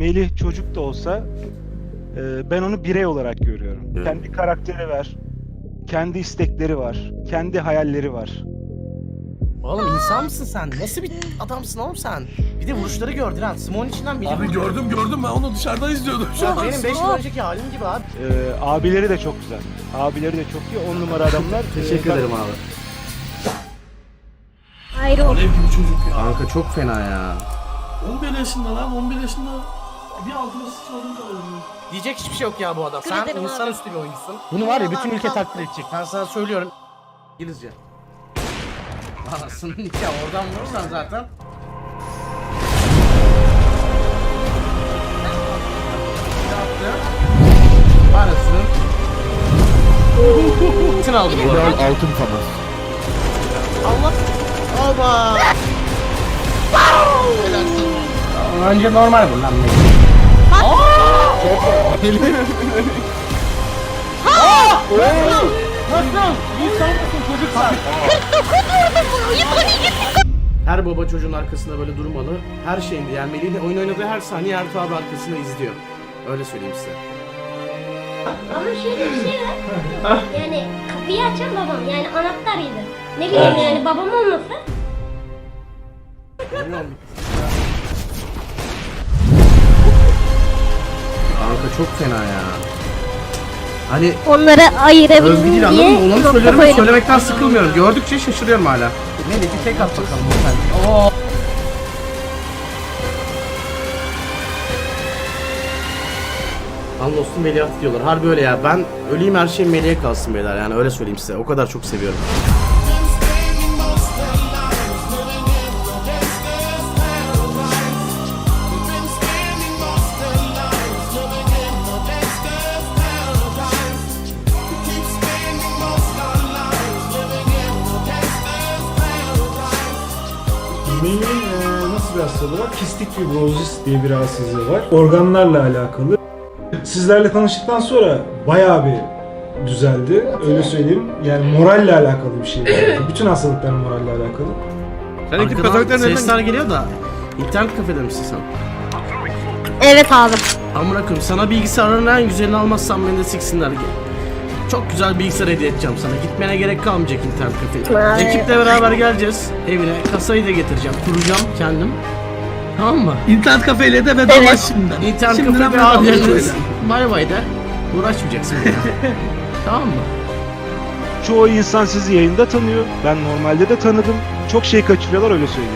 Melih çocuk da olsa e, ben onu birey olarak görüyorum. Evet. Kendi karakteri var. Kendi istekleri var. Kendi hayalleri var. Oğlum insan mısın sen? Nasıl bir adamsın oğlum sen? Bir de vuruşları gördün ha. Simon içinden biri Abi vurdu. gördüm gördüm ben onu dışarıdan izliyordum şu an. benim 5 yıl önceki halim gibi abi. E, abileri de çok güzel. Abileri de çok iyi. On numara adamlar. Teşekkür E, ederim abi. Ol. Alev gibi çocuk ya. Kanka çok fena ya. 11 yaşında lan 11 yaşında. Bir altına sıçradım kalırım. Diyecek hiçbir şey yok ya bu adam. Sen ederim insanüstü bir oyuncusun. Bunu var ya bütün ülke takdir edecek. Ben sana söylüyorum. İngilizce. Anasını nikah oradan vurursan zaten. Ne yaptı? Anasını. Bütün aldı bu arada. altın famas. Allah. Oba. Önce normal bu lan. Her baba çocuğun arkasında böyle durmalı. Her şeyinde yani Melih'in oyun oynadığı her saniye Ertuğ abi arkasında izliyor. Öyle söyleyeyim size. Ama şöyle bir şey var. Yani kapıyı açan babam. Yani anahtarıydı. Ne bileyim yani babam olmasa. Bilmiyorum. Kanka çok fena ya. Hani Onları özgü ayırabildim değil anladın diye mı? Onları nokta söylüyorum ve koydum. söylemekten sıkılmıyorum. Gördükçe şaşırıyorum hala. Melih bir tek at bakalım lütfen. Oo. Lan dostum Melih'e diyorlar. Harbi öyle ya. Ben öleyim her şey Melih'e kalsın beyler yani öyle söyleyeyim size. O kadar çok seviyorum. Melih'in eee, nasıl bir hastalığı var? Kistik fibrozis diye bir rahatsızlığı var. Organlarla alakalı. Sizlerle tanıştıktan sonra bayağı bir düzeldi. Öyle söyleyeyim. Yani moralle alakalı bir şey. Bütün hastalıkların moralle alakalı. Sen ekip Arkadan kazaklarını sesler geliyor da internet kafede misin sen? Evet abi. Amına koyayım sana bilgisayarın en güzelini almazsan beni de siksinler. Çok güzel bilgisayar hediye edeceğim sana. Gitmene gerek kalmayacak internet kafeye. Ekiple beraber geleceğiz evine. Kasayı da getireceğim. Kuracağım kendim. Tamam mı? İnternet kafeyle de bedava Evet. şimdi. İnternet Şimdiden kafede bedava abi şöyle. Bay bay de. Uğraşmayacaksın tamam mı? Çoğu insan sizi yayında tanıyor. Ben normalde de tanıdım. Çok şey kaçırıyorlar öyle söyleyeyim.